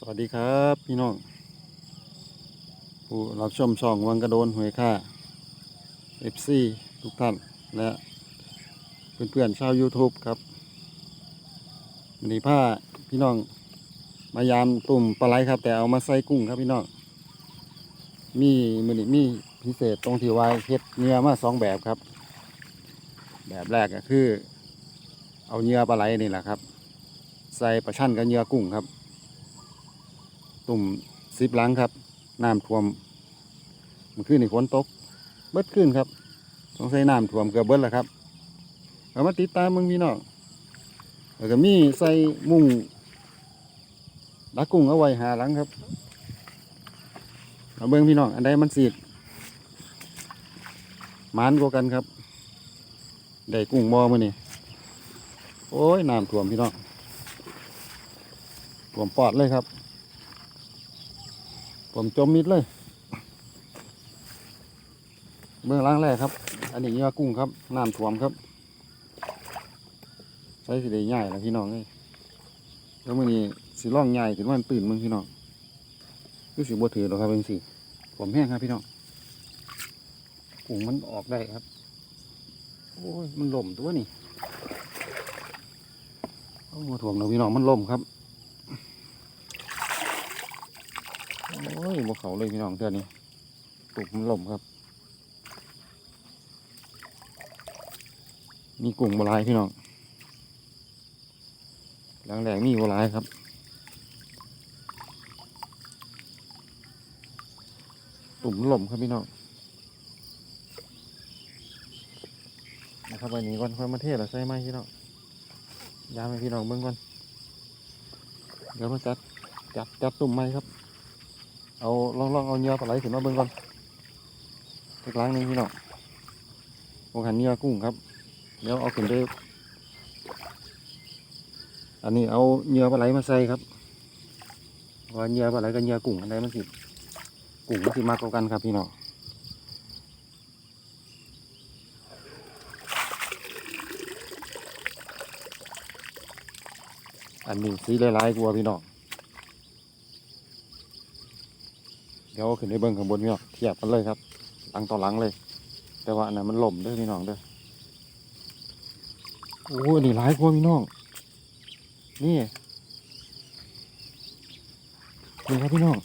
สวัสดีครับพี่น้องผู้รับชมช่องวังกระโดนหวยค่า FC ทุกท่านและเพื่อนๆชาว YouTube ครับวันนี้ผ้าพี่น้องมายามตุ่มปลาไหลครับ แต่เอามาใส่กุ้งครับพี่น้องมีมือนี้มีพิเศษตรงที่ว่าเฮ็ดเนื้อมาสองแบบครับ แบบแรกก็คือ เอาเนื้อปลาไหลนี่แหละครับ ใส่ปลาช่อนกับเนื้อกุ้งครับ ตุ่มซิบหลังครับน้ำท่วมเมันขึ้นในฝนตก เบิดขึ้นครับ สงสัยน้ำท่วมเกือบเบิดแล้วครับเอามาติดตามมึงพี่น้องแล้วก็มีใส่มุ้งดักกุ้งเอาไว้หาหลังครับเอาเบิ้งพี่น้องอันใดมันสีดมานกว่ากันครับได้กุ้งบอมานี่โอ้ยน้ำท่วมพี่น้องท่วมปอดเลยครับ ผมจมมิดเลย เบื้องล่างแรกครับ อันนี้เนื้อกุ้งครับน้ำท่วมครับ ใช้สิได้ใหญ่แล้วพี่น้องเลยแล้วมื่อนี้สิร่องใหญ่ถึงวันตื่นมึงพี่น้องคือสิบ่ถือหรอครับเป็นสิผมแห้งครับพี่น้องกุ้งมันออกได้ครับ โอ้ยมันล่มตัวนี่โอ้ถ่วมเราพี่น้องมันล่มครับ โอ้ยบวเขาเลยพี่น้องเดือนนี้ตุกมันล่มครับ มีกุ้งบหลายพี่น้องหลังแหลงมีบหลายครับตุ่มมันล่มครับพี่น้องนะครับวันนี้ก่อนค่อยมาเทศหรือใส่ไหมพี่น้องยามให้พี่น้องเบิ่งก่อนเดี๋ยวมาจัดจัดจัดตุ่มไหมครับ เอาลองลองเอาเนื้อปลาไหลขึ้นมาเบิ่งก่อนสักล้างนึงพี่น้องโอ้หันเนื้อกุ้งครับเดี๋ยวเอาขึ้นไปอันนี้เอาเนื้อปลาไหลมาใส่ครับว่าเนื้อปลาไหลกับเนื้อกุ้งอันใดมันสิกุ้งมันสิมากกว่ากันครับพี่น้องอันนี้สีหลายๆกว่าพี่น้อง ดี๋ยวขึ้นไปเบิ้งข้างบนพี่น้องเทียบกันเลยครับ หลังต่อหลังเลย แต่ว่าอันนั้นมันหล่มด้วยพี่น้องเด้อโอ้นี่หลายกว่าพี่น้องนี่นี่ครับพี่น้อง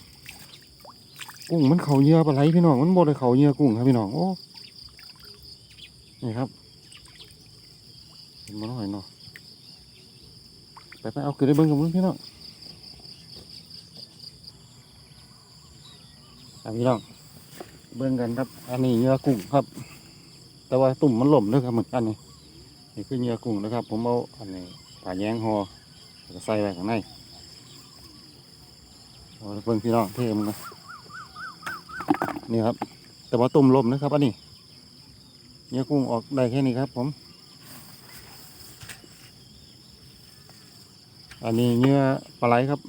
กุ้งมันเข่าเยื่อปลาไหลพี่น้องมันบดเลยเข่าเยื่อกุ้งครับพี่น้องโอ้นี่ครับเห็นมันหน่อยเนาะไปไปเอาขึ้นไปเบิ้งข้างบนพี่น้อง ครับ พี่น้องเบิ่งกันครับ อันนี้เนื้อกุ้งครับ แต่ว่าตุ่มมันหล่มด้วยครับเหมือนกันนี่นี่คือเนื้อกุ้งนะครับ ผมเอาอันนี้ผ่าแยงหอแล้วใส่ไว้ข้างในเบิ่งพี่น้องเท่มนนะนี่ครับ แต่ว่าตุ่มหล่มนะครับอันนี้เนื้อกุ้งออกได้แค่นี้ครับ ผม อันนี้เนื้อปลาไหลครับ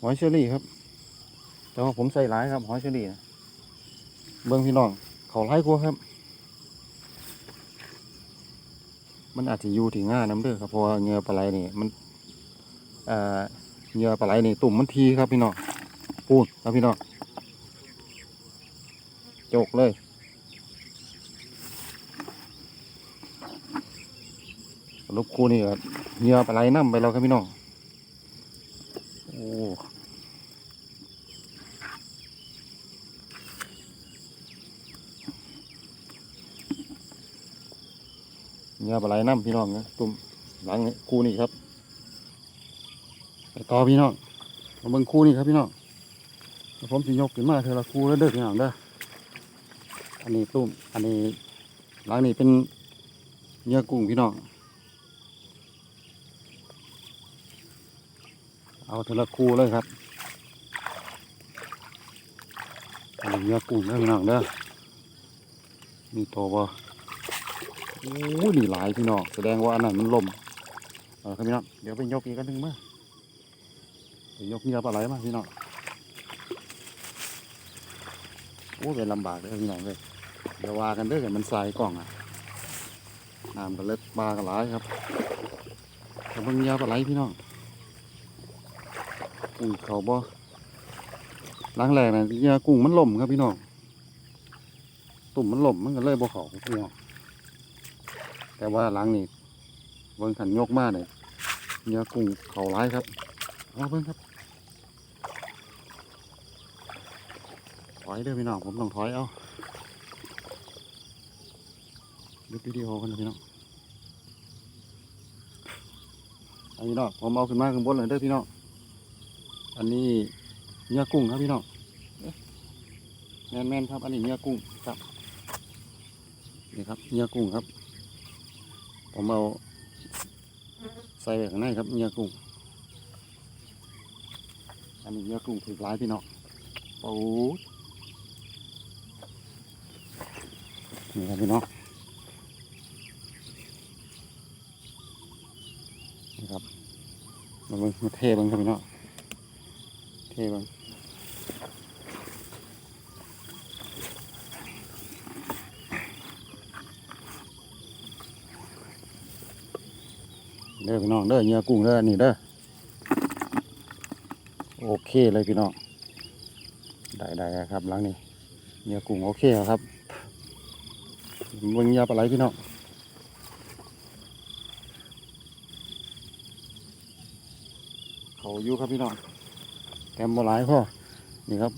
หอยเชอรี่ครับ แต่ว่าผมใส่หลายครับหอยเชอรี่นะเบิ้งพี่น้อง เขาไล่กลัวครับ มันอาจจะอยู่ที่ง่าน้ำเด้อครับเพราะว่าเหงื่อปลาไหลนี่มันเอ่อเหงื่อปลาไหลนี่ตุ่มมันทีครับพี่น้องพูดครับพี่น้องจกเลยลูกคูนี่ก็เหงื่อปลาไหลน้ำไปแล้วครับพี่น้องโอ้ เนื้อปลาไหลน้ำพี่น้องนะตุ่มหลังนี่คู่นี่ครับไปต่อพี่น้องมาเบิ่งคู่นี่ครับพี่น้องผมสิยกขึ้นมาเทอละคู่แล้วเด้อพี่น้องเด้ออันนี้ตุ่มอันนี้หลังนี่เป็นเนื้อกุ้งพี่น้องเอาเทอละคู่เลยครับอันนี้เนื้อกุ้งเด้อพี่น้องเด้อมีโตบ่ โอ้ยนี่หลายพี่น้องแสดงว่าอันนั้นมันล่มเออครับพี่น้องเดี๋ยวไปยกอีกอันหนึ่งมาไปยกเงียบอะไรมาพี่น้องโอ้เป็นลำบากเลยพี่น้องเลยเดี๋ยวว่ากันเด้อกันมันทรายกล่องอะน้ำก็เล็กปลาก็หลายครับแต่เบิ่งเงียบอะไรพี่น้องกุ้งเขาบ่หลังแรกนะเหยื่อกุ้งมันล่มครับพี่น้องตุ่มมันล่มมันก็เลยบ่เขาพี่น้อง แต่ว่าหลังนี้เบิ่งขันยกมากเนี่ยเหยื่อกุ้งเขาร้ายครับเอาเบิ่งครับถอยเด้อพี่น้องผมต้องถอยเอาดูวิดีโอกันนะพี่น้องอันนี้เนาะผมเอาขึ้นมาข้างบนเลยเด้อพี่น้องอันนี้เหยื่อกุ้งครับพี่น้องเอ๊ะแมนแมนๆครับ อันนี้เหยื่อกุ้งครับนี่ครับเหยื่อกุ้งครับ ผมเอาใส่ไว้ข้ครับเหยื่อกุ้ง อันนี้เหยื่อกุ้งถือร้ายพี่น้องโอ้นี่ครับพี่น้องนี่ครับมาเบิ่งมาเทเบิ่งครับพี่น้องเทเบิ่ง เด้อพี่น้องเด้อเหยื่อกุ้งเด้อนี่เด้อโอเคเลยพี่น้องได้ได้ครับหลังนี้เหยื่อกุ้งโอเคครับเบิ่งเหยื่อปลาไหลพี่น้องเขาอยู่ครับพี่น้องแกมบหลายพ่อนี่ครับ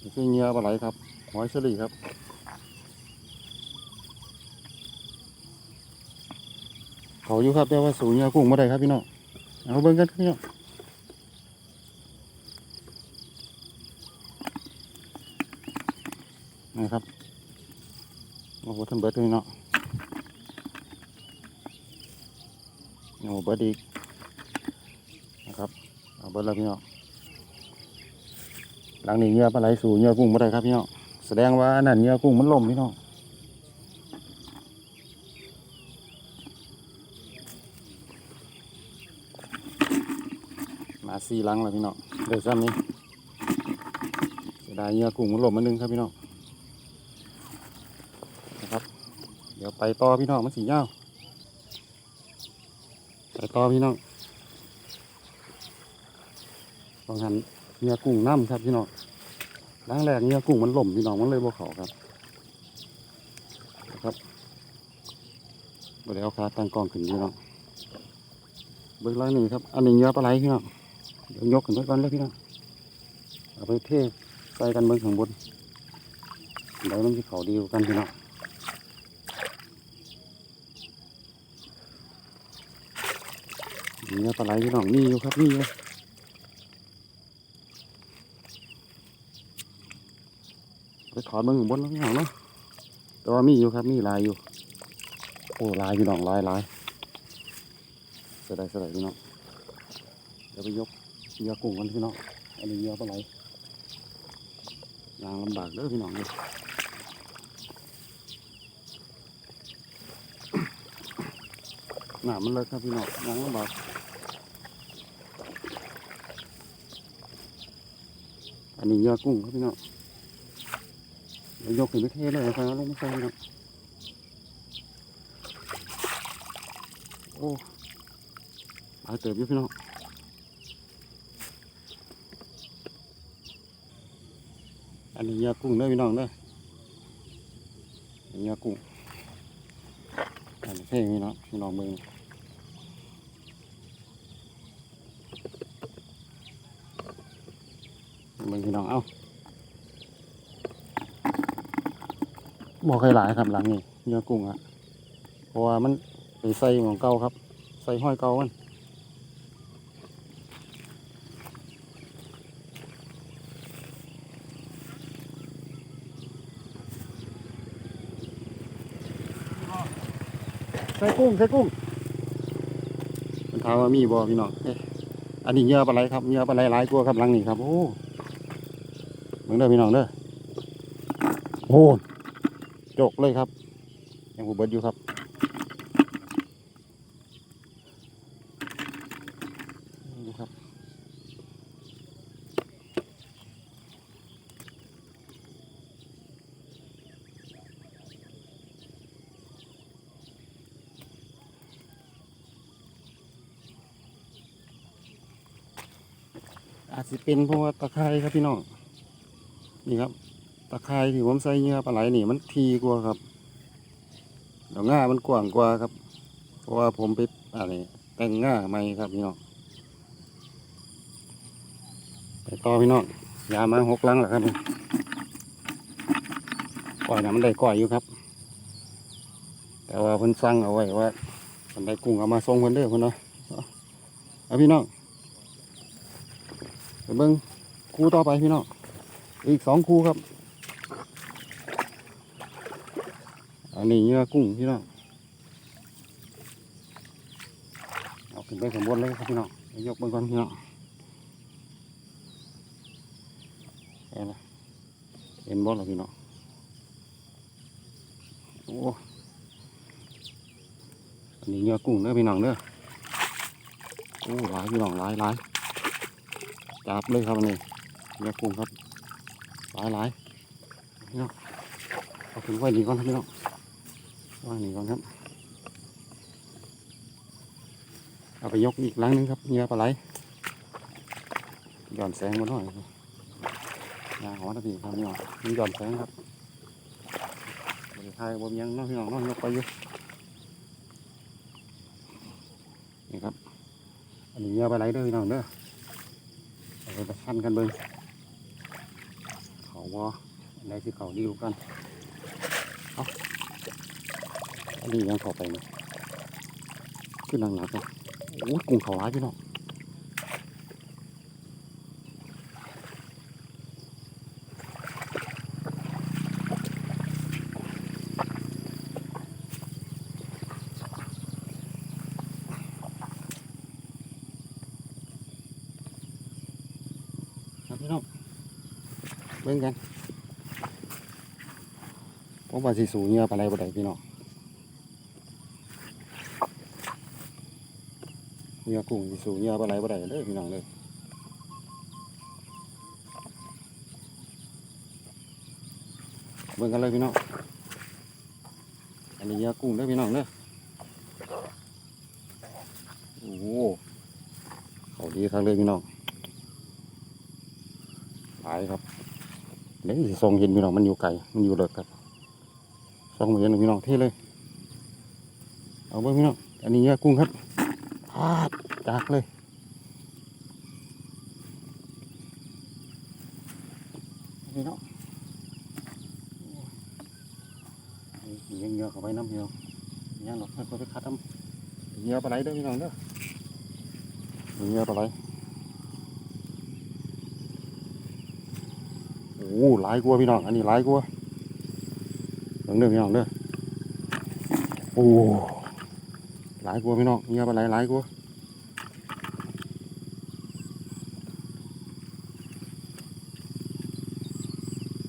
นี่คือเหงื่อปลาไหลครับหอยเฉลี่ครับ เขาอยู่ครับแต่ว่าสูงเงื่อกุ้งมาได้ครับพี่น้องเอาเบิ่งกันครับพี่น้องนี่ครับโอ้โหท่านเบิร์ดเลยเนาะโอ้เบิร์ดอีกนะครับเอาเบิร์ดแล้วพี่น้องหลังนี้เหงื่อปลาไหลสู่เงื่อกุ้งมาได้ครับพี่น้องแสดงว่าอันนั่นเงื่อกุ้งมันล่มพี่น้องมา สี่หลังแล้วพี่น้องเดี๋ยวซ้ำนี้เสียดายเงื่อกุ้งมันหล่มมันนึงครับพี่น้องนะครับ เดี๋ยวไปต่อพี่น้องมันสีเงาไปต่อพี่น้องบางหันเนื้อกุ้งน้ำครับพี่น้องล้างแรกเนื้อกุ้งมันหล่มพี่น้องมันเลยบ่เขาครับนะครับบ่ได้เอาขาตั้งกองขึ้นพี่น้องเบิ่งล่างนี่ครับ อันนี้เนื้อปลาไหลพี่น้อง เดี๋ยวยกขึ้นไปก่อนเลยพี่น้องเอาไปเทใส่กันเบิ่งข้างบนเดี๋ยวมันจะเขาดีกันพี่น้องเนื้อปลาไหลพี่น้องนี่อยู่ครับนี่อยู่ไปถอนเบิ่งข้างบนแล้วพี่น้องเนาะแต่ว่ามีอยู่ครับมีลายอยู่โอ้ลายพี่น้องลายลายเสียดายเสียดายพี่น้องเดี๋ยวไปยก เหยื่อกุ้งกันพี่น้องอันนี้เยื่อปลาไหลยางลำบากเด้อพี่น้องเลยหนามันเลยครับพี่น้องยางลำบากอันนี้เยื่อกุ้งครับพี่น้องเดี๋ยวยกขึ้นไปเทเลยไฟเอาลงมาใส่เนาะโอ้หลายเติบอยู่พี่น้อง อันนี้ยื่อกุ้งเด้อพี่น้องเด้อยื่อกุ้งอันนี้เท่พี่น้องพี่น้องเบิ่งเบิ่งพี่น้องเอ้าบ่เคยหลายครับหลังนี้เนื้อกุ้งอะเพราะว่ามันไปใส่ของเก่าครับ ใส่ห้อยเก่ามัน ใส่กุ้งใส่กุ้งมันถามว่ามีบ่พี่น้องเอ๊ะอันนี้เงือปลาไหลครับเงือปลาไหลหลายกลัวครับหลังนี้ครับโอ้เหมือนเด้อพี่น้องเด้อโอ้จกเลยครับยังหูเบิดอยู่ครับ อาจจะเป็นเพราะว่าตะไคร้ครับพี่น้องนี่ครับ ตะไคร้ที่ผมใส่เหงื่อปลาไหลนี่มันทีกว่าครับดอกง่ามันกว้างกว่าครับ เพราะว่าผมไปอะไรแต่งง่าใหม่ครับพี่น้องไปต่อพี่น้องยามาหกลังแล้วครับนี่ก่อยนะมันได้ก่อยอยู่ครับ แต่ว่าเพิ่นสั่งเอาไว้ว่าคันได้กุ้งเอามาส่งเพิ่นเด้อเพิ่นเนาะเอาพี่น้อง เบิ่งคูต่อไปพี่น้องอีกสองคูครับ อันนี้เนื้อกุ้งพี่น้องเอาขึ้นไปสมบูรณ์เลยครับพี่น้องยกเบิ่งก่อนพี่น้องเห็นไหมเห็นบอลหรอพี่น้องโอ้อันนี้เนื้อกุ้งเด้อพี่น้องเด้อโอ้หลายพี่น้องหลายหลาย จับเลยครับนนี้เนื้อกุ้งครับหลายหลายพี่น้องเอาขึ้นไว้ดีก่อนครับพี่น้องว่างนี่ก่อนครับเอาไปยกอีกหลังหนึงครับเหงื่อปลาไหลหย่อนแสงมาหน่อยยาหัวตะพีครับพี่น้องมันหย่อนแสงครับบริทายบนยังน้องพี่น้องน้องยกไปอยู่นี่ครับอันนี้เหงื่อปลาไหลเด้อพี่น้องเด้อ ไปประชันกันเบิ้งเขาวอได้ที่เขาดีกว่ากันอันนี้ยังเขาไปเนาะขึ้นหนักๆเนาะโอ้ยกุ้งเขาร้ายพี่น้อง พี่น้องเบิ่งกันผมว่าสิสูงเงี้ยบอะไรบ่ได้พี่น้องเนื้อกุ้งสิสูงเนื้อปลาไหลปลาไหลเลยพี่น้องเลยเบิ่งกันเลยพี่น้องอันนี้เนื้อกุ้งเด้อพี่น้องเด้อโอ้โหเขาดีครับเลยพี่น้อง ครับเดี๋ยวสิส่งเห็นพี่น้องมันอยู่ไกลมันอยู่เลิกครับส่งเห็นพี่น้องเท่เลย เอาเบิ่งพี่น้องอันนี้เนื้อกุ้งครับพาดจากเลยนี่เนาะนี่ยังเงือเข้าไปน้ำเดียวยังหรอกให้ไปคัดน้ำเงือปลาไหลเด้อพี่น้องเด้อเงือปลาไหล โอ้หลายกว่าพี่น้อง อันนี้หลายกว่าเบิ่งเด้อพี่น้องเด้อโอ้หลายกว่าพี่น้องเงือปลาไหลหลายกว่า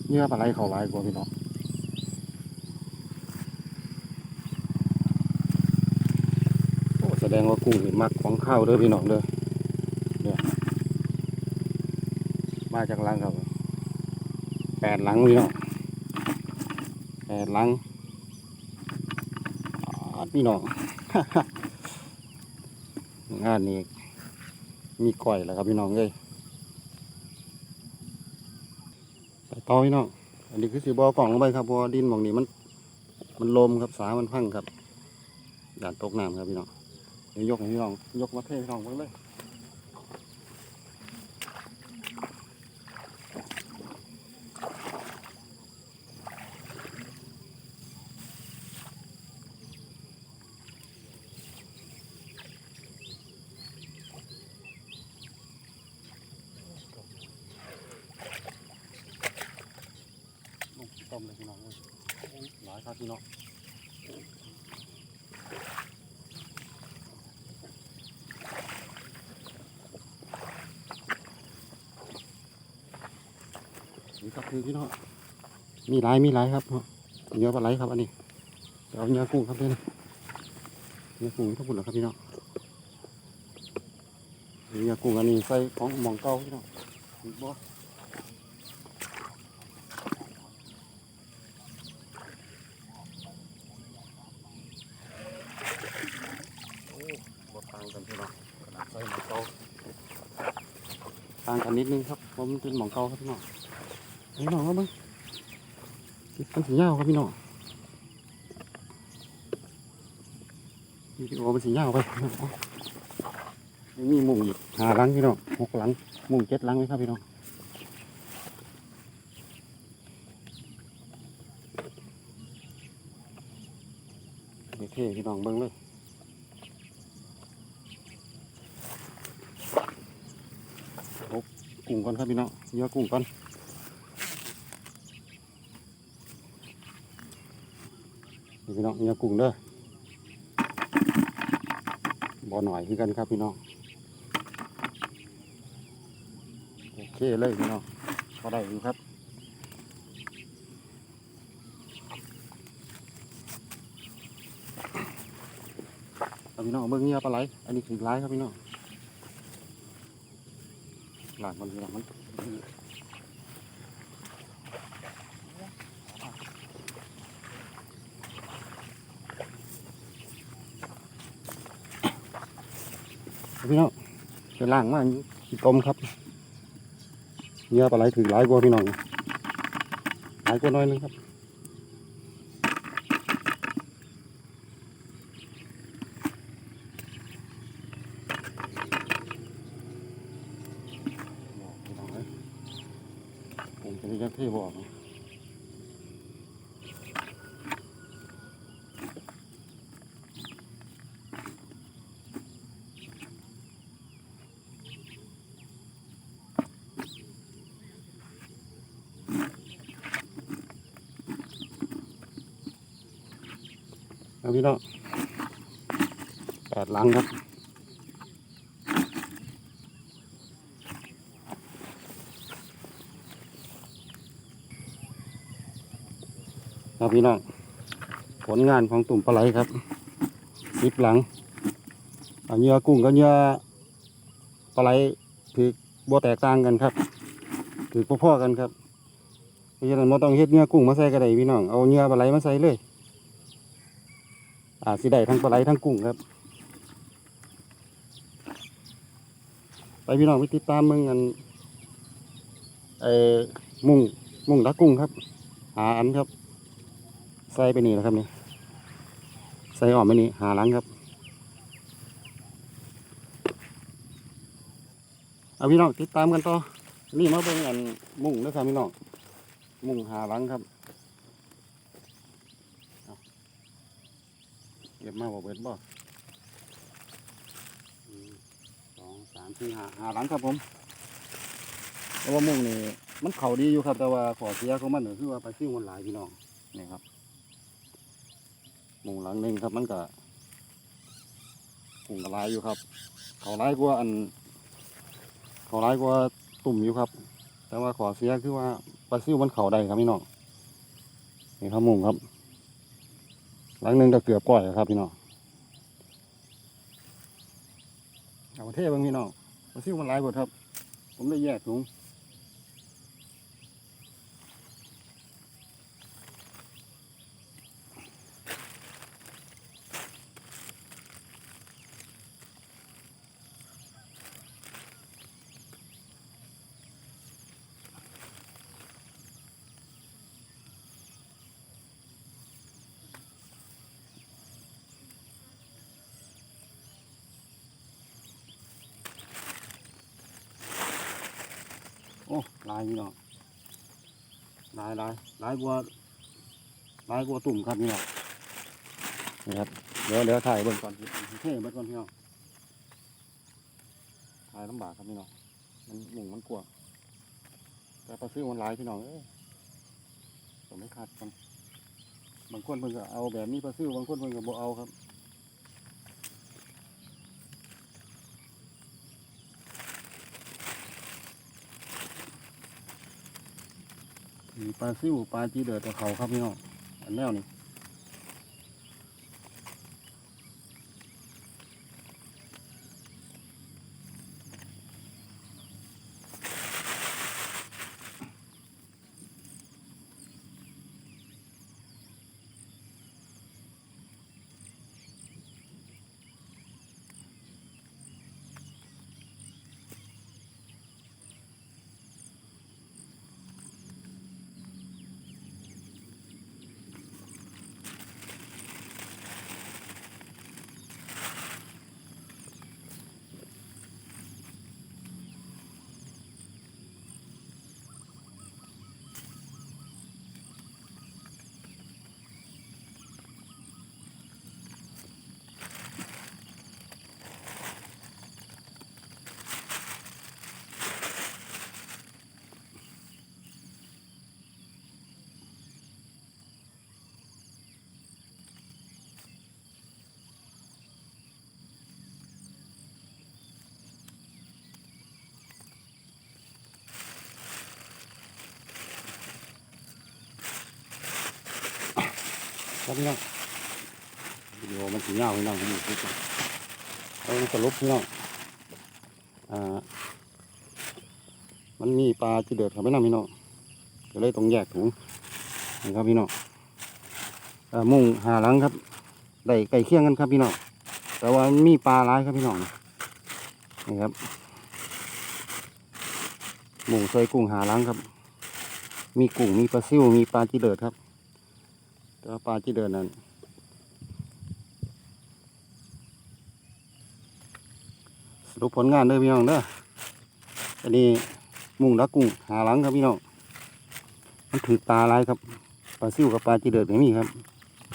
เนื้อปลาไหลเขาหลายกว่าพี่น้องโอ้แสดงว่ากุ้งนี่มักของข้าวเด้อพี่น้องเด้อเนี่ยมาจากลังครับ แปดหลังพี่น้องแปดหลังอาดพี่น้องงานนี้มีก่อยแล้วครับพี่น้องเลยไปต่อพี่น้อง อันนี้คือสีบอกล่องลงไปครับเพราะดินมองนี้มัน มันลมครับสามันพังครับด่านตกน้ำครับพี่น้องเดี๋ยวยกให้พี่น้อง ยกมาเทพี่น้องไปเลย ลงต้ มเลยพี่น้องหลายครับพี่น้องนี่ครับคือพี่น้องมีหลายมีหลายครับเนาะเนื้อปลาไหลครับอันนี้เดี๋ยวเอาเนื้อกุ้งครับเด้อเนื้อกุ้งทั้งหมดเหลยครับพี่น้องเนื้อกุ้งอันนี้ใส่ของหมองเก้าพี่น้องบ่ โอ้บ่ต่างกันพี่น้องขนาดใส่หมอเตาต่างกันนิดนึงครับผมเป็นหมองเกาครับพี่น้องพี่น้องครับมึงมันสีเงาครับพี่น้องมีโอมันสีเงาไปพี่มีมุงอีกหาหลังพี่น้องหกหลังมุงเจ็ดหลังเลยครับพี่น้องโอเคพี่น้องเบิ้งเลย กุ้งก่ อนครับพี่น้องเยอะกุ้งก่อนพี่น้องเยอะกุ้งเด้อบ่อหน่อยคือกันครับพี่น้องโอเคเลยพี่น้องพอได้อยู่ครับพี่น้องเบิ่งเงี้ยปลาไหลอันนี้ถึงร้ายครับพี่น้อง หลานมันหลางมันพี่น้องจะล่างมากขี้ต้มครับเนื้อปลาไหลถือหลายกว่าพี่น้องหลายกว่าน้อยนึงครับพี่น้องเอ้ยผม จะได้ยักเทบอกเอาพี่น้องแปดลังครับ ครับ พี่น้อง ผลงานของตุ่มปลาไหลครับสิบหลังเนื้อกุ้งกับเนื้อปลาไหลถือบ่แตกต่างกันครับถือพ่อๆกันครับเพราะฉะนั้นบ่ต้องเฮ็ดเนื้อกุ้งมาใส่ก็ได้พี่น้องเอาเนื้อปลาไหลมาใส่เลยอาสิได้ทั้งปลาไหลทั้งกุ้งครับ ไปพี่น้องไปติดตามมึงกันไอ้มุ่งมุ่งดักกุ้งครับ หาอันครับ ใส่ไปนี่แหละครับนี่ใส่ออกไปนี่หาหลังครับเอาพี่น้องติดตามกันต่อนี่มาเป็นอันมุ่งนะครับพี่น้องมุ่งหาหลังครับเก็บมาบอกเบิดบ่สองสามสี่หาหาหลังครับผมแต่ว่ามุ่งนี่มันเข่าดีอยู่ครับ แต่ว่าขอเสียของมันก็คือว่าไปซิ่งมันหลายพี่น้องนี่ครับ มุงหลังหนึ่งครับมันก็กุ้งกระลายอยู่ครับ เขาร้ายกว่าอัน เขาร้ายกว่าตุ่มอยู่ครับ แต่ว่าขอเสียคือว่าปลาซิวมันเข่าได้ครับพี่น้องนี่ครับมุงครับ หลังหนึ่งก็เกือบก้อยครับพี่น้องเอาประเทศบางพี่น้องปลาซิวมันร้ายกว่าครับ ผมได้แยกถุง ลายพี่น้องลายลายลายกว่าลายกว่าตุ่มครับพี่น้องนี่ครับเดี๋ยวเดี๋ยวถ่ายเบิ่งก่อนเท่เบิ่งก่อนพี่น้องถ่ายลำบากครับพี่น้องมันหมุงมันกลัวางแต่ปลาซื้อมันหลายพี่น้องเอ้ยผมไม่ขาดกันบางคนเพิ่นก็เอาแบบนี้ปลาซื้อบางคนเพิ่นก็บ่เอาครับ ปลาซิวปลาจีเดือดตัวเขาครับพี่น้องอันแนวนี่ ครับพี่น้องวิดีโอมันสีเงาพี่น้องผมอยู่ที่เอาสรุปพี่น้องอ่ามันมีปลาที่เดือดครับพี่น้องพี่น้องก็เลยต้องแยกถุงนะครับพี่น้องอ่ามุ่งหาหลังครับได้ไก่เคี่ยงกันครับพี่น้องแต่ว่ามีปลาร้ายครับพี่น้องนี่ครับมุ่งใส่กุ้งหาหลังครับ มีกุ้งมีปลาซิวมีปลาจีเดือดครับ ต่ว่าปลาจีเดือดนั้นสรุปผลงานเด้อพี่น้องเด้ออันนี้มุ่งดักกุ้งหาหลังครับพี่น้องมันถือปลาลายครับปลาซิวกับปลาจีเดือดอย่างนี้ครับ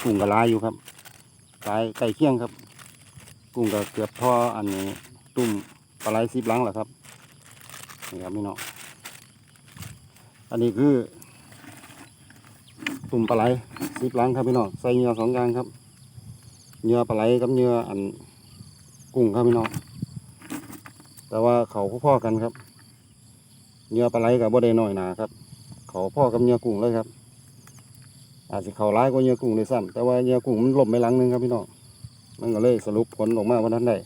กุ้งกับลายอยู่ครับลายไก่เคี่ยงครับ กุ้งกับเกือบท่ออันนี้ตุ่มปลาไหลซิบหลังแหละครับนี่ครับพี่น้องอันนี้คือตุ่มปลาไหล สิบหลังครับพี่น้องใส่เหยื่อสองอย่างครับเหยื่อปลาไหลกับเหยื่ออันกุ้งครับพี่น้องแต่ว่าเขาพ่อๆกันครับเหยื่อปลาไหลกับบ่ได้น้อยหนาครับ เขาพ่อกับเหยื่อกุ้งเลยครับ อาจจะเขาร้ายกว่าเหยื่อกุ้งเลยซ้ำแต่ว่าเหยื่อกุ้งมันหลบไปหลังนึงครับพี่น้องมันก็เลยสรุปผลออกมาวันนั้นได้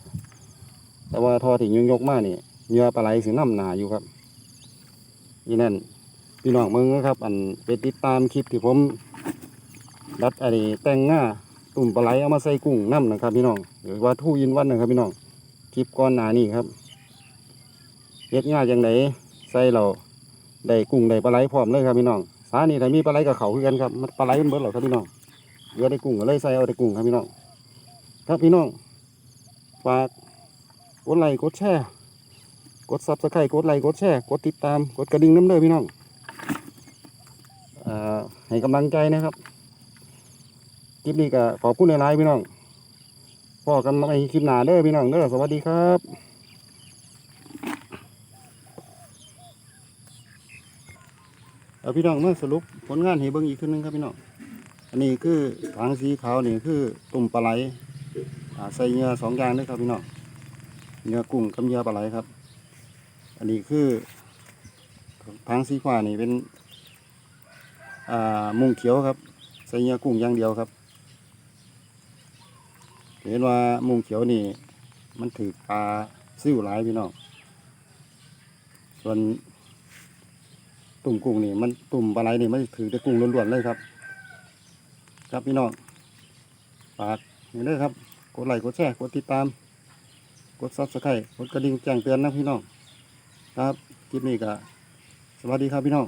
แต่ว่าทอที่ยงยกมานี่เหยื่อปลาไหลสีน้ำหนาอยู่ครับนี่นั่นพี่น้องมึงนะครับ อันไปติดตามคลิปที่ผม ดัดอันนี้แต่งง่าตุ่มปลาไหลเอามาใส่กุ้งน้ำนะครับพี่น้องหรือว่าทู่ยินวันนะครับพี่น้องคลิปก่อนหน้านี้ครับเฮ็ดง่ายจังไดใส่เราได้กุ้งได้ปลาไหลพร้อมเลยครับพี่น้องสานี่ถ้ามีปลาไหลกับเขาคือกันครับมันปลาไหลมันเบิดหรอครับพี่น้องเหลือได้กุ้งก็เลยใส่เอาได้กุ้งครับพี่น้องครับพี่น้องฝากกดไลค์กดแชร์กดซับสไครต์กดไลค์กดแชร์กดติดตามกดกระดิ่งน้ำเด้อพี่น้องอให้กำลังใจนะครับ คลิปนี้ก็ขอบคุณในไลน์พี่น้องพอกันในคลิปหน้าเด้อพี่น้องเด้อสวัสดีครับเอาพี่น้องมาสรุปผลงานให้เบิ่งอีกทีนึงครับพี่น้อง อันนี้คือถังสีขาวนี่คือตุ่มปลาไหลใส่เหงื่อสองอย่างเลยครับพี่น้องเหงื่อกุ้งกับเหงื่อปลาไหลครับ อันนี้คือถังสีฟ้านี่เป็นมุงเขียวครับ ใส่เนื้อกุ้งอย่างเดียวครับ เห็นว่ามุงเขียวนี่ มันถือปลาซิ่วหลายพี่น้องส่วนตุ่มกุ้งนี่ มันตุ่มปลาไหลนี่มันถือแต่กุ้งล้วนๆเลยครับ ครับพี่น้องฝากนี่เลยครับ กดไลค์กดแชร์กดติดตาม กดซับสไครต์กดกระดิ่งแจ้งเตือนนะพี่น้อง ครับคลิปนี้ก็สวัสดีครับพี่น้อง